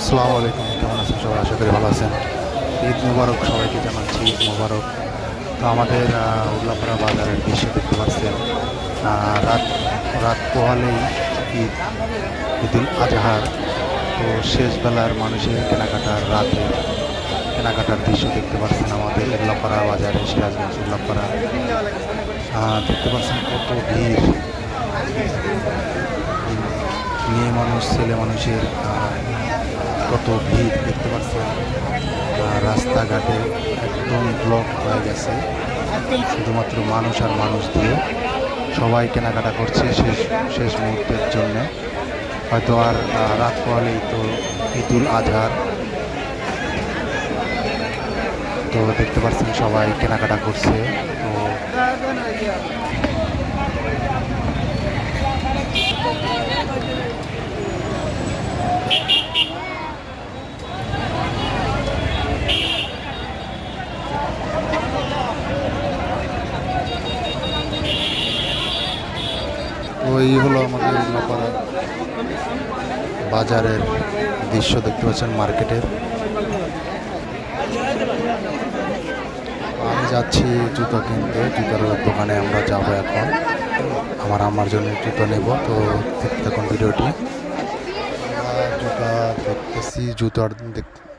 আসসালামু আলাইকুম, কেমন আছেন সবাই? আশা করি ভালো আছেন। ঈদ মুবারক সবাইকে জানাচ্ছি, ঈদ মুবারক। তো আমাদের উল্লাপাড়া বাজারের দৃশ্য দেখতে পাচ্ছেন। রাত রাত পোহালেই ঈদ, ঈদুল আজহার। তো শেষ বেলার মানুষের কেনাকাটার রাতে কেনাকাটার দৃশ্য দেখতে পাচ্ছেন আমাদের উল্লাপাড়া বাজারে সিরাজগঞ্জ উল্লাপাড়া। দেখতে পাচ্ছেন কত ভিড়। মেয়ে মানুষ, ছেলে মানুষের কত ভিড় দেখতে পাচ্ছেন? রাস্তাঘাটে একদম ব্লক হয়ে গেছে। শুধুমাত্র মানুষ আর মানুষ দিয়ে সবাই কেনাকাটা করছে শেষ শেষ মুহূর্তের জন্য। হয়তো আর রাত পোহালেই তো ঈদুল আজহার। তো দেখতে পাচ্ছেন সবাই কেনাকাটা করছে। তো ওই হলো আমাদের উল্লাপাড়া বাজারের দৃশ্য দেখতে পাচ্ছেন মার্কেটের। আমি যাচ্ছি জুতো কিনতে। জুতোর দোকানে আমরা যাব এখন। আমার আমার জন্য জুতো নেব। তো দেখতে থাকুন ভিডিওটি। জুতা দেখতেছি, জুতোর দেখ-